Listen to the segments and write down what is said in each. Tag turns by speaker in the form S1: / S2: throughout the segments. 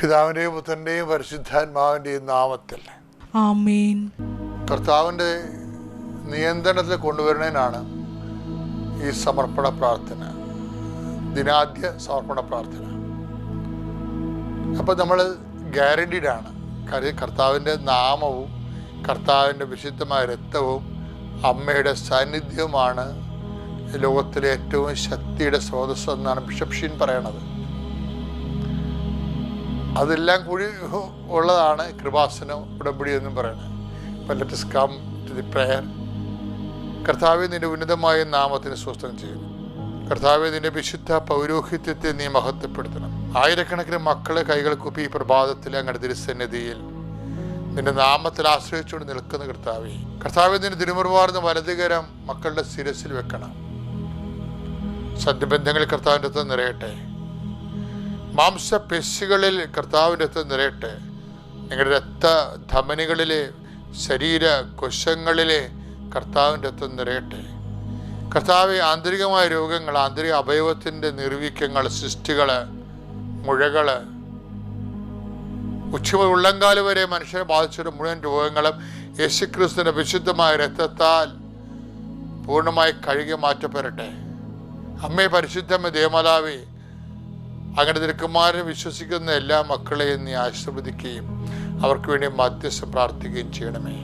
S1: പിതാവിന്റെയും പുത്രന്റെയും പരിശുദ്ധാത്മാവിന്റെയും നാമത്തിൽ.
S2: ആമേൻ.
S1: കർത്താവിന്റെ നിയന്ത്രണത്തിൽ കൊണ്ടുവരുന്നതിനാണ് ഈ സമർപ്പണ പ്രാർത്ഥന ദിനാദ്യ സമർപ്പണ പ്രാർത്ഥന. അപ്പോൾ നമ്മൾ ഗ്യാരണ്ടീഡ് ആണ്. കാര്യം കർത്താവിന്റെ നാമവും കർത്താവിന്റെ വിശുദ്ധമായ രക്തവും അമ്മയുടെ സാന്നിധ്യവുമാണ് ലോകത്തിലെ ഏറ്റവും ശക്തിയുടെ സ്രോതസ്സെന്നാണ് ബിഷപ്ഷീൻ ബിഷപ്പ് ഷീൻ പറയണത്. അതെല്ലാം കൂടി ഉള്ളതാണ് കൃപാസനം ഉടമ്പടി എന്നും പറയുന്നത്. അപ്പം let's come to the prayer കർത്താവ് നിന്റെ ഉന്നതമായ നാമത്തിന് സ്വസ്ഥം ചെയ്യുന്നു. കർത്താവ് നിന്റെ വിശുദ്ധ പൗരോഹിത്യത്തെ നീ മഹത്വപ്പെടുത്തണം. ആയിരക്കണക്കിന് മക്കളെ കൈകൾ കുപ്പി പ്രഭാതത്തിൽ അങ്ങയുടെ തിരുസന്നിധിയിൽ നിന്റെ നാമത്തിൽ ആശ്രയിച്ചുകൊണ്ട് നിൽക്കുന്ന കർത്താവെ കർത്താവ് നിന്റെ തിരുമുറവാർന്ന് വലതുകരം മക്കളുടെ ശിരസിൽ വെക്കണം. സദ്യബന്ധങ്ങൾ കർത്താവിന്റെ അടുത്ത് നിറയട്ടെ. മാംസപേശികളിൽ കർത്താവിന്റെ രക്തം നിറയട്ടെ. നിങ്ങളുടെ രക്ത ധമനികളിലെ ശരീര കൊശങ്ങളിലെ കർത്താവിന്റെ രക്തം നിറയട്ടെ. കർത്താവ് ആന്തരികമായ രോഗങ്ങൾ ആന്തരിക അവയവത്തിന്റെ നിർവീക്യങ്ങൾ സിസ്റ്റുകൾ മുഴകൾ ഉച്ച ഉള്ളങ്കാൽ വരെ മനുഷ്യരെ ബാധിച്ചൊരു മുഴുവൻ രോഗങ്ങളും യേശുക്രിസ്തുവിന്റെ വിശുദ്ധമായ രക്തത്താൽ പൂർണമായി കഴുകി മാറ്റപ്പെടട്ടെ. അമ്മേ പരിശുദ്ധമ്മ ദേവമാതാവേ അങ്ങനെ തിരുക്കുമാരനെ വിശ്വസിക്കുന്ന എല്ലാ മക്കളെയും നീ ആശീർവദിക്കുകയും അവർക്ക് വേണ്ടി മധ്യസ്ഥ പ്രാർത്ഥിക്കുകയും ചെയ്യണമേ.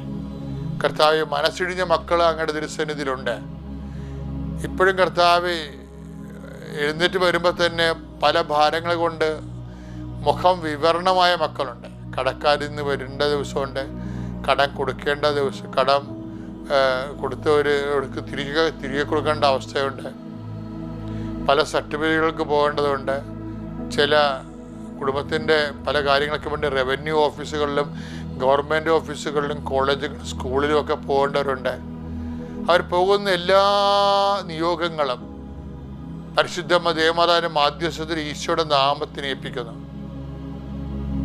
S1: കർത്താവ് മനസ്സിഴിഞ്ഞ മക്കൾ അങ്ങയുടെ തിരുസന്നിധിയിലുണ്ട്. ഇപ്പോഴും കർത്താവ് എഴുന്നേറ്റ് വരുമ്പോൾ തന്നെ പല ഭാരങ്ങൾ കൊണ്ട് മുഖം വിവരണമായ മക്കളുണ്ട്. കടക്കാരിൽ നിന്ന് വരേണ്ട ദിവസമുണ്ട്. കടം കൊടുക്കേണ്ട ദിവസം കടം കൊടുത്തവർക്ക് തിരികെ തിരികെ കൊടുക്കേണ്ട അവസ്ഥയുണ്ട്. പല സർട്ടിഫിക്കറ്റുകൾക്ക് പോകേണ്ടതുണ്ട്. ചില കുടുംബത്തിന്റെ പല കാര്യങ്ങൾക്ക് വേണ്ടി റവന്യൂ ഓഫീസുകളിലും ഗവൺമെന്റ് ഓഫീസുകളിലും കോളേജ് സ്കൂളിലും ഒക്കെ പോകേണ്ടവരുണ്ട്. അവർ പോകുന്ന എല്ലാ നിയോഗങ്ങളും പരിശുദ്ധമ്മ ദേവമാതാവിന്റെ മാധ്യസ്ഥത്തിൽ ഈശോയുടെ നാമത്തിന് ഏൽപ്പിക്കുന്നു.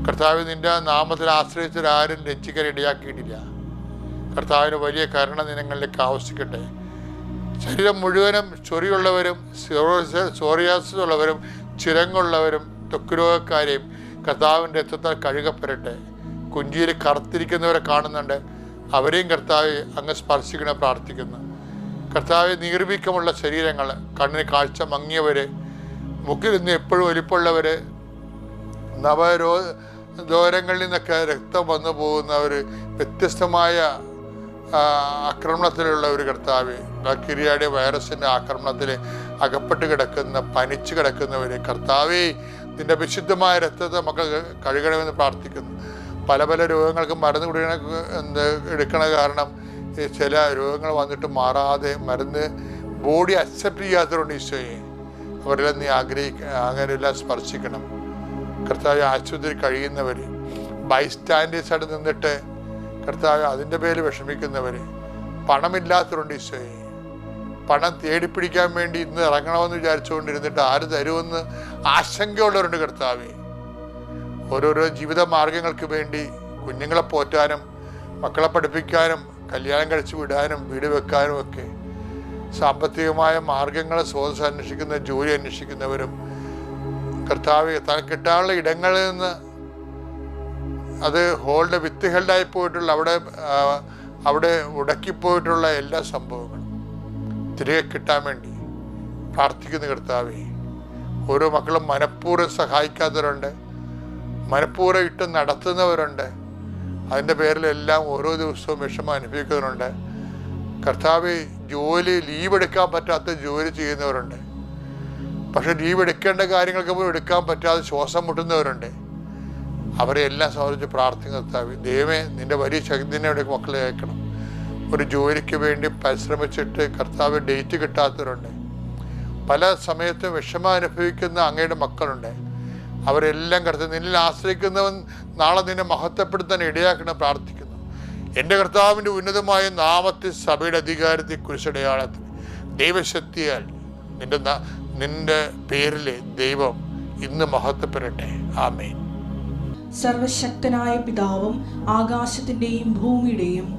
S1: കർത്താവ് നിന്റെ നാമത്തിൽ ആശ്രയിച്ചവരാരും രക്ഷിക്കാൻ ഇടയാക്കിയിട്ടില്ല. കർത്താവിന് വലിയ കരുണ നിനങ്ങളിലേക്ക് ആവശ്യിക്കട്ടെ ശരീരം മുഴുവനും ചൊറിയുള്ളവരും സോറിയാസിസ് ഉള്ളവരും ചിരങ്ങുള്ളവരും ത്വക്ക് രോഗക്കാരെയും കർത്താവിന്റെ രക്തത്താൽ കഴുകപ്പെടട്ടെ. കുഞ്ചിയിൽ കറുത്തിരിക്കുന്നവരെ കാണുന്നുണ്ട്. അവരെയും കർത്താവ് അങ്ങ് സ്പർശിക്കണ പ്രാർത്ഥിക്കുന്നു. കർത്താവ് നീർവീക്കമുള്ള ശരീരങ്ങൾ കണ്ണിന് കാഴ്ച മങ്ങിയവര് മുക്കിൽ നിന്ന് എപ്പോഴും ഒലിപ്പുള്ളവർ നവരോ ദോരങ്ങളിൽ നിന്നൊക്കെ രക്തം വന്നു പോകുന്നവർ വ്യത്യസ്തമായ ആക്രമണത്തിലുള്ള ഒരു കർത്താവ് ബാക്ടീരിയയുടെ വൈറസിന്റെ ആക്രമണത്തിൽ അകപ്പെട്ട് കിടക്കുന്ന പനിച്ചു കിടക്കുന്നവരെ കർത്താവേ നിന്റെ വിശുദ്ധമായ രക്തത്തെ മക്കൾ കഴുകണമെന്ന് പ്രാർത്ഥിക്കുന്നു. പല പല രോഗങ്ങൾക്ക് മരുന്ന് കുടിക്കണ എന്ത് എടുക്കണ കാരണം ചില രോഗങ്ങൾ വന്നിട്ട് മാറാതെ മരുന്ന് ബോഡി അക്സെപ്റ്റ് ചെയ്യാത്തതുകൊണ്ട് ഈശോയെ. അവരെല്ലാം നീ ആഗ്രഹിക്ക അങ്ങനെയെല്ലാം സ്പർശിക്കണം. കർത്താവ് ആശുപത്രി കഴിയുന്നവർ ബൈസ്റ്റാൻഡേഴ്സായിട്ട് നിന്നിട്ട് കർത്താവ് അതിന്റെ പേര് വിഷമിക്കുന്നവർ പണമില്ലാത്തതുകൊണ്ട് ഈശോയെ. പണം തേടിപ്പിടിക്കാൻ വേണ്ടി ഇന്ന് ഇറങ്ങണമെന്ന് വിചാരിച്ചുകൊണ്ടിരുന്നിട്ട് ആര് തരുമെന്ന് ആശങ്കയുള്ളവരുണ്ട് കർത്താവി. ഓരോരോ ജീവിത മാർഗങ്ങൾക്ക് വേണ്ടി കുഞ്ഞുങ്ങളെ പോറ്റാനും മക്കളെ പഠിപ്പിക്കാനും കല്യാണം കഴിച്ചു വിടാനും വീട് വെക്കാനും ഒക്കെ സാമ്പത്തികമായ മാർഗങ്ങളെ സ്രോതസ് അന്വേഷിക്കുന്ന ജോലി അന്വേഷിക്കുന്നവരും കർത്താവ് താൻ കിട്ടാനുള്ള ഇടങ്ങളിൽ നിന്ന് അത് ഹോൾഡ് വിത്ത് ഹെൽഡായി പോയിട്ടുള്ള അവിടെ അവിടെ ഉടക്കിപ്പോയിട്ടുള്ള എല്ലാ സംഭവങ്ങളും. തിരികെ കിട്ടാൻ വേണ്ടി പ്രാർത്ഥിക്കുന്ന കർത്താവേ ഓരോ മക്കളും മനഃപൂർവം സഹായിക്കാത്തവരുണ്ട് മനഃപൂർവം ഇട്ട് നടത്തുന്നവരുണ്ട്. അതിന്റെ പേരിലെല്ലാം ഓരോ ദിവസവും വിഷമം അനുഭവിക്കുന്നവരുണ്ട്. കർത്താവ് ജോലി ലീവ് എടുക്കാൻ പറ്റാത്ത ജോലി ചെയ്യുന്നവരുണ്ട്. പക്ഷെ ലീവ് എടുക്കേണ്ട കാര്യങ്ങൾക്ക് പോലും എടുക്കാൻ പറ്റാതെ ശ്വാസം മുട്ടുന്നവരുണ്ട്. അവരെ എല്ലാം സംബന്ധിച്ച് പ്രാർത്ഥിക്കുന്ന കർത്താവ് ദൈവമേ നിന്റെ വലിയ ശക്തിനെ മക്കളെ അയക്കണം. ഒരു ജോലിക്ക് വേണ്ടി പരിശ്രമിച്ചിട്ട് കർത്താവ് ഡേറ്റ് കിട്ടാത്തവരുണ്ട്. പല സമയത്തും വിഷമം അനുഭവിക്കുന്ന അങ്ങയുടെ മക്കളുണ്ട്. അവരെല്ലാം കർത്താവ് നിന്നിൽ ആശ്രയിക്കുന്നവൻ നാളെ നിന്നെ മഹത്വപ്പെടുത്താൻ ഇടയാക്കണം പ്രാർത്ഥിക്കുന്നു. എന്റെ കർത്താവിന്റെ ഉന്നതമായ നാമത്തിൽ സഭയുടെ അധികാരത്തെ കുരിശടയാളത്തിൽ ദൈവശക്തിയാൽ നിന്റെ നിന്റെ പേരിലെ ദൈവം ഇന്ന് മഹത്വപ്പെടട്ടെ. ആമേൻ.
S2: സർവശക്തനായ പിതാവും ആകാശത്തിന്റെയും ഭൂമിയുടെയും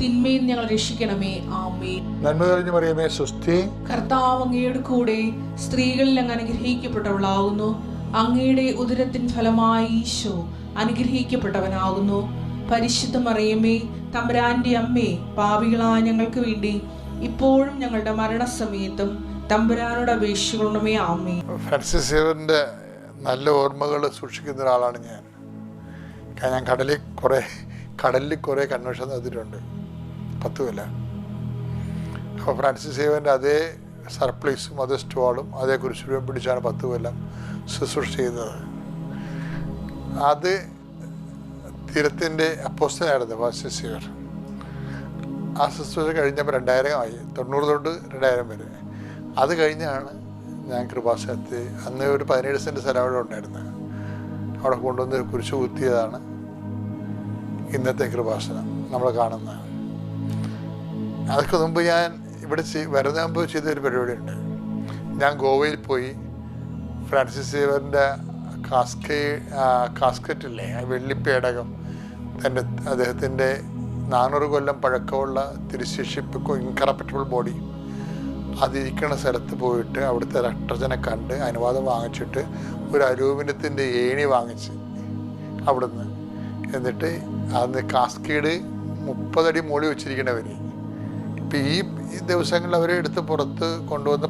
S2: തിന്മയിൽ ഞങ്ങൾ രക്ഷിക്കണമേ. ആമേ
S1: നന്മ തെളിഞ്ഞു പറയുമേ സുസ്ഥി
S2: കർത്താവ് അങ്ങയുടെ കൂടെ സ്ത്രീകളിൽ അങ്ങ് അനുഗ്രഹിക്കപ്പെട്ടവളാകുന്നു അങ്ങയുടെ ഉദരത്തിൻ ഫലമായി ഈശോ അനുഗ്രഹിക്കപ്പെട്ടവനാകുന്നു. പരിശുദ്ധ മറിയമേ തമ്പുരാന്റെ അമ്മേ പാപികളായ ഞങ്ങൾക്ക് വേണ്ടി ഇപ്പോഴും ഞങ്ങളുടെ മരണസമയത്തും തമ്പുരാനോട് അപേക്ഷിക്കണമേ. ആമേ
S1: ഫ്രാൻസിസ് നല്ല ഓർമ്മകൾ സൂക്ഷിക്കുന്ന ഒരാളാണ് ഞാൻ. കാരണം ഞാൻ കടലിൽ കുറേ കടലിൽ കുറേ കൺവെൻഷൻ നടത്തിയിട്ടുണ്ട്. പത്ത് കൊല്ല. അപ്പോൾ ഫ്രാൻസിസ് സേവന്റെ അതേ സർപ്ലൈസും അതേ സ്റ്റോളും അതേ കുരിശുരൂപം പിടിച്ചാണ് പത്ത് കൊല്ലം ശുശ്രൂഷ ചെയ്തത്. അത് തീരത്തിന്റെ അപ്പോസ്റ്റനായിരുന്നു ഫ്രാൻസിസ് സേവർ ആ ശുശ്രൂഷ കഴിഞ്ഞപ്പോൾ രണ്ടായിരം ആയി തൊണ്ണൂറ് തൊട്ട് രണ്ടായിരം വരെ. അത് കഴിഞ്ഞാണ് ഞാൻ കൃപാസനത്തിൽ അന്ന് ഒരു പതിനേഴ് സെന്റ് സ്ഥലം അവിടെ ഉണ്ടായിരുന്നത് അവിടെ കൊണ്ടുവന്ന് കുരിശ് കുത്തിയതാണ് ഇന്നത്തെ കൃപാസനം നമ്മൾ കാണുന്നത്. അതൊക്കെ മുമ്പ് ഞാൻ ഇവിടെ വരുന്ന മുമ്പ് ചെയ്തൊരു പരിപാടിയുണ്ട്. ഞാൻ ഗോവയിൽ പോയി. ഫ്രാൻസിസ് സേവറിന്റെ കാസ്കേ കാസ്കറ്റില്ലേ വെള്ളിപ്പേടകം. തന്റെ അദ്ദേഹത്തിന്റെ നാനൂറ് കൊല്ലം പഴക്കമുള്ള തിരുശേഷിപ്പ് ഇൻകറപ്റ്റബിൾ ബോഡി അതിരിക്കുന്ന സ്ഥലത്ത് പോയിട്ട് അവിടുത്തെ രക്തജനെ കണ്ട് അനുവാദം വാങ്ങിച്ചിട്ട് ഒരു അരൂപിനത്തിന്റെ ഏണി വാങ്ങിച്ച് അവിടുന്ന്. എന്നിട്ട് അന്ന് കാസ്കേഡ് മുപ്പതടി മൂളി വെച്ചിരിക്കണവർ ഇപ്പം ഈ ദിവസങ്ങളിൽ അവരെ എടുത്ത് പുറത്ത് കൊണ്ടുവന്ന്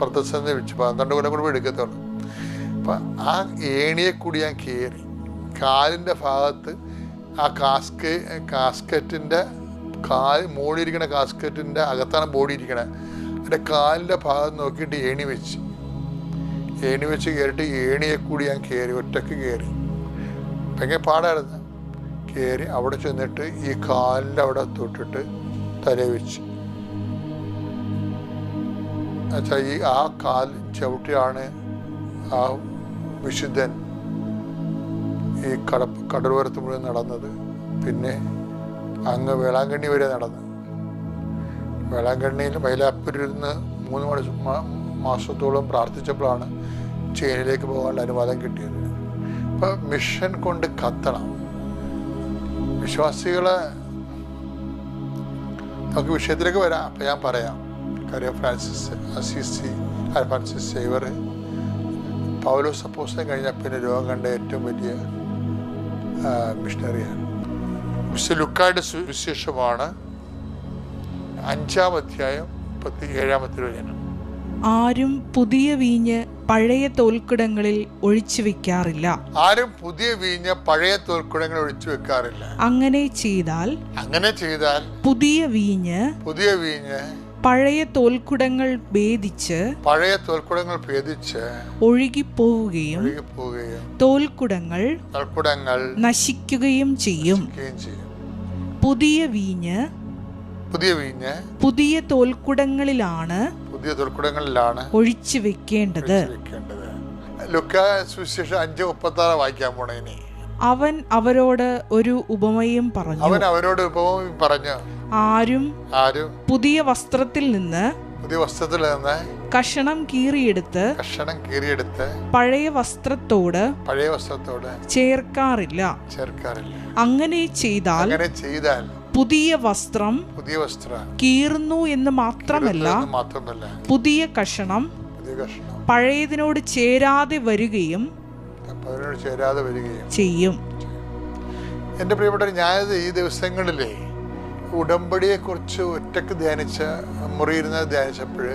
S1: പ്രദർശന വെച്ച്. പന്ത്രണ്ട് കൊല്ലം കൂടുമ്പോൾ എടുക്കത്തുള്ളൂ. അപ്പം ആ ഏണിയെ കൂടി ഞാൻ കയറി. കാലിന്റെ ഭാഗത്ത് ആ കാസ്ക് കാസ്കറ്റിന്റെ കാൽ മൂടിയിരിക്കണ കാസ്കറ്റിന്റെ അകത്താണ് ബോഡി ഇരിക്കണേ. എന്റെ കാലിന്റെ ഭാഗം നോക്കിയിട്ട് ഏണി വെച്ച്. ഏണി വെച്ച് കയറിയിട്ട് ഏണിയെ കൂടി ഞാൻ കയറി ഒറ്റയ്ക്ക് കയറി. ഭയങ്കര പാടായിരുന്നു. കയറി അവിടെ ചെന്നിട്ട് ഈ കാലിന്റെ അവിടെ തൊട്ടിട്ട് തല വെച്ച് എന്നുവെച്ചാൽ ഈ ആ കാൽ ചവിട്ടിയാണ് ആ വിശുദ്ധൻ ഈ കട കടലോരത്ത് മുഴുവൻ നടന്നത്. പിന്നെ അങ്ങ് വേളാങ്കണ്ണി വരെ നടന്നു. വേളാങ്കണ്ണിയിൽ മൈലാപ്പൂരിൽ നിന്ന് മൂന്ന് മണി മാസത്തോളം പ്രാർത്ഥിച്ചപ്പോഴാണ് ചൈനയിലേക്ക് പോകാനുള്ള അനുവാദം കിട്ടിയത്. അപ്പം മിഷൻ കൊണ്ട് കത്തണം. വിശ്വാസികളെ നമുക്ക് വിഷയത്തിലേക്ക് വരാം. അപ്പം ഞാൻ പറയാം. കാര്യം ഫ്രാൻസിസ് അസിസി ഫ്രാൻസിസ് സേവർ പൗലോ സപ്പോസിനെ കഴിഞ്ഞാൽ പിന്നെ രോഗം കണ്ട ഏറ്റവും വലിയ മിഷണറിയാണ്. മിസ്റ്റർ ലുക്കായുടെ സുവിശേഷമാണ് അഞ്ചാം അധ്യായം മുപ്പത്തി ഏഴാമത്തെ വചനം.
S2: ആരും പുതിയ വീഞ്ഞ് പഴയ തോൽക്കുടങ്ങളിൽ ഒഴിച്ചു വെക്കാറില്ല.
S1: ആരും പുതിയ വീഞ്ഞ് പഴയ തോൽക്കുടങ്ങളിൽ ഒഴിച്ചു വെക്കാറില്ല.
S2: അങ്ങനെ ചെയ്താൽ
S1: അങ്ങനെ ചെയ്താൽ
S2: പുതിയ വീഞ്ഞ്
S1: പുതിയ വീഞ്ഞ്
S2: പഴയ തോൽക്കുടങ്ങൾ ഭേദിച്ച്
S1: പഴയ തോൽക്കുടങ്ങൾ ഭേദിച്ച്
S2: ഒഴുകിപ്പോവുകയും
S1: ഒഴുകി പോവുകയും
S2: തോൽക്കുടങ്ങൾ
S1: തോൽക്കുടങ്ങൾ
S2: നശിക്കുകയും ചെയ്യും. പുതിയ വീഞ്ഞ്
S1: പുതിയ വീഞ്ഞ്
S2: പുതിയ തോൽക്കുടങ്ങളിലാണ്
S1: പുതിയ ദുർഘടങ്ങളിലാണ്
S2: ഒഴിച്ചു വെക്കേണ്ടത്.
S1: ഒഴിച്ചു വെക്കേണ്ടത്. ലുക്ക സുവിശേഷം അഞ്ച് മുപ്പത്തി ആറ് വായിക്കാൻ പോണേ ഇനി.
S2: അവൻ അവരോട് ഒരു ഉപമയും പറഞ്ഞു.
S1: അവൻ അവരോട് ഉപമയും പറഞ്ഞു.
S2: ആരും
S1: ആരും
S2: പുതിയ വസ്ത്രത്തിൽ നിന്ന്
S1: പുതിയ വസ്ത്രത്തിൽ നിന്ന്
S2: കഷണം കീറിയെടുത്ത്
S1: കഷണം കീറിയെടുത്ത്
S2: പഴയ വസ്ത്രത്തോട്
S1: പഴയ വസ്ത്രത്തോട്
S2: ചേർക്കാറില്ല.
S1: ചേർക്കാറില്ല.
S2: അങ്ങനെ ചെയ്താൽ
S1: അങ്ങനെ ചെയ്താൽ
S2: പുതിയ വസ്ത്രം
S1: പുതിയ വസ്ത്രം.
S2: കീറുന്നു എന്ന് മാത്രമല്ല
S1: മാത്രമല്ല.
S2: പുതിയ കഷണം പഴയതിനോട് ചേരാതെ വരികയും
S1: ചേരാതെ വരികയും
S2: ചെയ്യും.
S1: എന്റെ പ്രിയപ്പെട്ട ഞാനത് ഈ ദിവസങ്ങളിലെ ഉടമ്പടിയെക്കുറിച്ച് ഒറ്റയ്ക്ക് ധ്യാനിച്ച മുറിയിരുന്ന് ധ്യാനിച്ചപ്പോൾ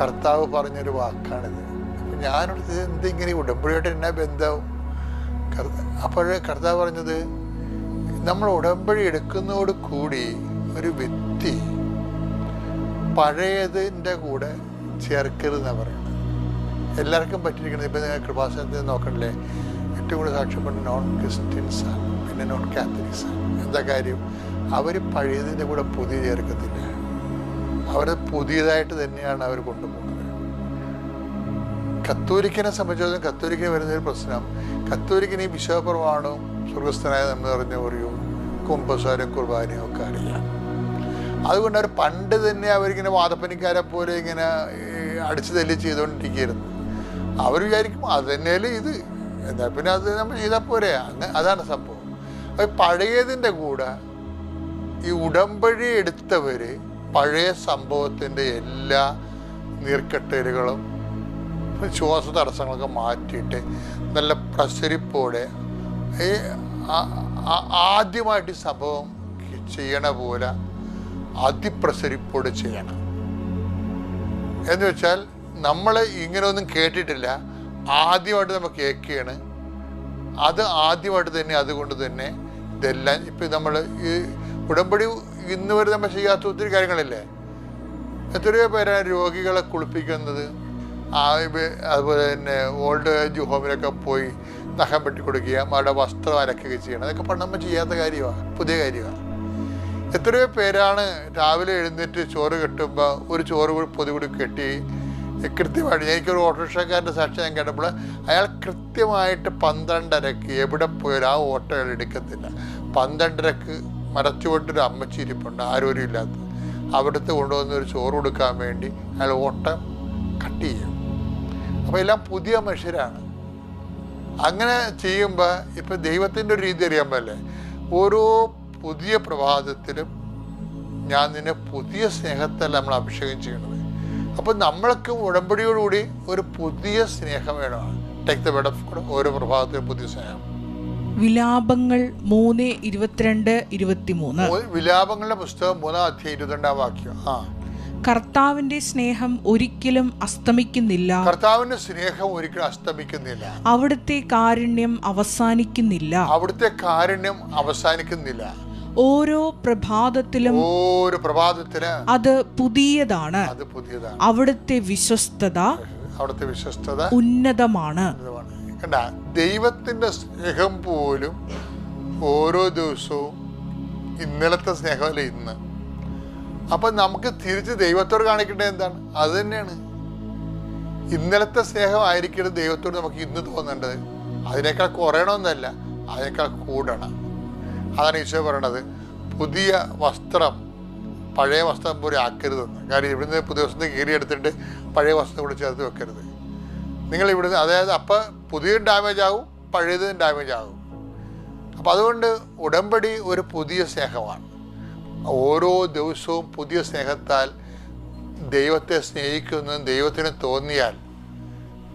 S1: കർത്താവ് പറഞ്ഞൊരു വാക്കാണിത്. അപ്പം ഞാനോട് എന്തിങ്ങനെ ഉടമ്പടിയായിട്ട് എന്നാ ബന്ധാവും അപ്പോഴേ കർത്താവ് പറഞ്ഞത് നമ്മൾ ഉടമ്പടി എടുക്കുന്നതോട് കൂടി ഒരു വ്യക്തി പഴയതിന്റെ കൂടെ ചേർക്കരുതെന്നാണ് പറയുന്നത്. എല്ലാവർക്കും പറ്റിയിരിക്കുന്നത് ഇപ്പം നിങ്ങൾ കൃപാസനത്തിൽ നോക്കണ്ടല്ലേ ഏറ്റവും കൂടുതൽ സാക്ഷ്യപ്പെട്ട നോൺ ക്രിസ്ത്യൻസാണ് പിന്നെ നോൺ കാത്തലിക്സാണ് എന്താ കാര്യം? അവർ പഴയതിന്റെ കൂടെ പുതിയ ചേർക്കത്തില്ല. അവർ പുതിയതായിട്ട് തന്നെയാണ് അവർ കൊണ്ടുപോകുന്നത്. കത്തോലിക്കനെ സംബന്ധിച്ചിടത്തോളം കത്തോലിക്കന് വരുന്നൊരു പ്രശ്നം. കത്തോലിക്കന് ഈ വിശ്വപ്രമാണവും സ്വർഗസ്ഥനായ നമ്മൾ അറിഞ്ഞ പറയും കുംഭസാരം കുർബാനയും ഒക്കെ അറിയാം. അതുകൊണ്ട് അവർ പണ്ട് തന്നെ അവരിങ്ങനെ വാദപ്പനിക്കാരെ പോലെ ഇങ്ങനെ അടിച്ചു തല്ലി ചെയ്തുകൊണ്ടിരിക്കുകയായിരുന്നു. അവർ വിചാരിക്കും അത് തന്നെയല്ലേ ഇത്. എന്താ പിന്നെ അത് നമ്മൾ ചെയ്താൽ പോരെ. അതാണ് സംഭവം. അത് പഴയതിന്റെ കൂടെ ഈ ഉടമ്പടി എടുത്തവർ പഴയ സംഭവത്തിന്റെ എല്ലാ നീർക്കെട്ടലുകളും ശ്വാസ തടസ്സങ്ങളൊക്കെ മാറ്റിയിട്ട് നല്ല പ്രസരിപ്പോടെ ഈ ആദ്യമായിട്ട് സംഭവം ചെയ്യണ പോലെ അതിപ്രസരിപ്പോടെ ചെയ്യണം. എന്ന് വെച്ചാൽ നമ്മൾ ഇങ്ങനെയൊന്നും കേട്ടിട്ടില്ല. ആദ്യമായിട്ട് നമ്മൾ കേൾക്കുകയാണ്. അത് ആദ്യമായിട്ട് തന്നെ അതുകൊണ്ട് തന്നെ ഇതെല്ലാം ഇപ്പം നമ്മൾ ഈ ഉടമ്പടി ഇന്ന് വരെ നമ്മൾ ചെയ്യാത്ത ഒത്തിരി കാര്യങ്ങളില്ലേ? എത്രയോ പേരാണ് രോഗികളെ കുളിപ്പിക്കുന്നത്. അതുപോലെ തന്നെ ഓൾഡ് ഏജ് ഹോമിലൊക്കെ പോയി നഖം വെട്ടി കൊടുക്കുക അവരുടെ വസ്ത്രം അലക്കുകയും ചെയ്യണം. അതൊക്കെ പണ്ട് നമ്മൾ ചെയ്യാത്ത കാര്യമാണ് പുതിയ കാര്യമാണ് എത്രയോ പേരാണ് രാവിലെ എഴുന്നേറ്റ് ചോറ് കെട്ടുമ്പോൾ ഒരു ചോറ് പൊതി കൂടി കെട്ടി കൃത്യമായിട്ട് എനിക്കൊരു ഓട്ടോറിക്ഷക്കാരന്റെ സാക്ഷി ഞാൻ കേട്ടപ്പോൾ അയാൾ കൃത്യമായിട്ട് പന്ത്രണ്ടരക്ക് എവിടെ പോയാലും ആ ഓട്ടോ അയാൾ എടുക്കത്തില്ല. പന്ത്രണ്ടരക്ക് മരച്ചുവട്ടൊരു അമ്മച്ചി ഇരിപ്പുണ്ട് ആരോരും ഇല്ലാത്ത അവിടുത്തെ കൊണ്ടുവന്ന് ഒരു ചോറ് കൊടുക്കാൻ വേണ്ടി അയാൾ ഓട്ടം കട്ട് ചെയ്യും. അപ്പോൾ എല്ലാം പുതിയ മനുഷ്യരാണ്. അങ്ങനെ ചെയ്യുമ്പോൾ ഇപ്പം ദൈവത്തിന്റെ ഒരു രീതി അറിയാൻ പറ്റല്ലേ? ഓരോ പുതിയ പ്രഭാതത്തിലും ഞാൻ നിന്നെ പുതിയ സ്നേഹത്തല്ല നമ്മൾ അഭിഷേകം ചെയ്യണത് അപ്പം നമ്മൾക്ക് ഉടമ്പടിയോടുകൂടി ഒരു പുതിയ സ്നേഹം വേണം. ടേക്ക് ദ ബെഡ് ഓഫ് ഓരോ പ്രഭാതത്തിലും പുതിയ സ്നേഹം.
S2: വിലാപങ്ങൾ മൂന്ന് ഇരുപത്തിരണ്ട് ഇരുപത്തിമൂന്ന്.
S1: വിലാപങ്ങളുടെ പുസ്തകം മൂന്നാം അധ്യായം ഇരുപത്തിരണ്ടാം വാക്യം. ആ.
S2: കർത്താവിന്റെ സ്നേഹം ഒരിക്കലും അസ്തമിക്കുന്നില്ല.
S1: കർത്താവിന്റെ സ്നേഹം ഒരിക്കലും അസ്തമിക്കുന്നില്ല.
S2: അവിടുത്തെ കാരുണ്യം അവസാനിക്കുന്നില്ല.
S1: അവിടുത്തെ കാരുണ്യം അവസാനിക്കുന്നില്ല.
S2: ഓരോ പ്രഭാതത്തിലും
S1: ഓരോ പ്രഭാതത്തിന്
S2: അത് പുതിയതാണ്.
S1: അത് പുതിയതാണ്.
S2: അവിടുത്തെ വിശ്വസ്തത
S1: അവിടുത്തെ വിശ്വസ്തത
S2: ഉന്നതമാണ്.
S1: ഉന്നതമാണ്. കണ്ട ദൈവത്തിന്റെ സ്നേഹം പോലും ഓരോ ദിവസവും ഇന്നലത്തെ സ്നേഹമല്ല ഇന്ന്. അപ്പൊ നമുക്ക് തിരിച്ച് ദൈവത്തോട് കാണിക്കേണ്ടത് എന്താണ്? അത് തന്നെയാണ്. ഇന്നലത്തെ സ്നേഹം ആയിരിക്കരുത് ദൈവത്തോട് നമുക്ക് ഇന്ന് തോന്നേണ്ടത്. അതിനേക്കാൾ കുറയണമെന്നല്ല അതിനേക്കാൾ കൂടണം. അതാണ് ഈശോ പറയണത്. പുതിയ വസ്ത്രം പഴയ വസ്ത്രം പോലെ ആക്കരുതെന്ന്. കാര്യം ഇവിടുന്ന് പുതിയ വസ്ത്രം കീറിയെടുത്തിട്ട് പഴയ വസ്ത്രം കൂടെ ചേർത്ത് വെക്കരുത്. നിങ്ങൾ ഇവിടുന്ന് അതായത് അപ്പം പുതിയതും ഡാമേജ് ആവും പഴയതും ഡാമേജ് ആകും അപ്പം അതുകൊണ്ട് ഉടമ്പടി ഒരു പുതിയ സ്നേഹമാണ്. ഓരോ ദിവസവും പുതിയ സ്നേഹത്താൽ ദൈവത്തെ സ്നേഹിക്കുന്നു ദൈവത്തിന് തോന്നിയാൽ